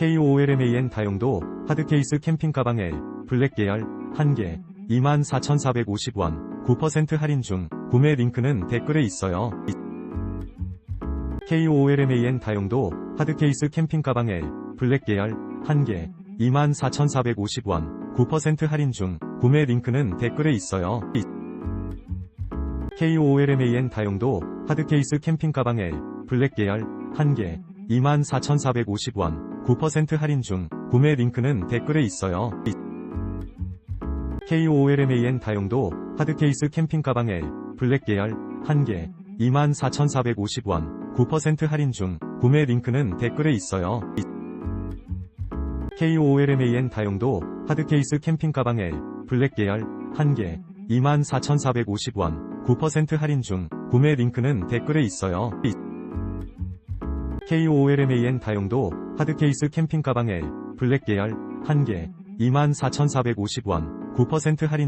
KOLMAN 다용도 하드케이스 캠핑 가방 L 블랙 계열 1개 24,450원 9% 할인 중 구매 링크는 댓글에 있어요. KOLMAN 다용도 하드케이스 캠핑 가방 L 블랙 계열 1개 24,450원 9% 할인 중 구매 링크는 댓글에 있어요. KOLMAN 다용도 하드케이스 캠핑 가방 L 블랙 계열 1개 24,450원 9% 할인 중 구매 링크는 댓글에 있어요. KOLMAN 다용도 하드케이스 캠핑 가방 L 블랙 계열 1개 24,450원 9% 할인 중 구매 링크는 댓글에 있어요. KOLMAN 다용도 하드케이스 캠핑 가방 L 블랙 계열 1개 24,450원 9% 할인 중 구매 링크는 댓글에 있어요. KOLMAN 다용도 하드케이스 캠핑 가방 L 블랙 계열 1개 24,450원 9% 할인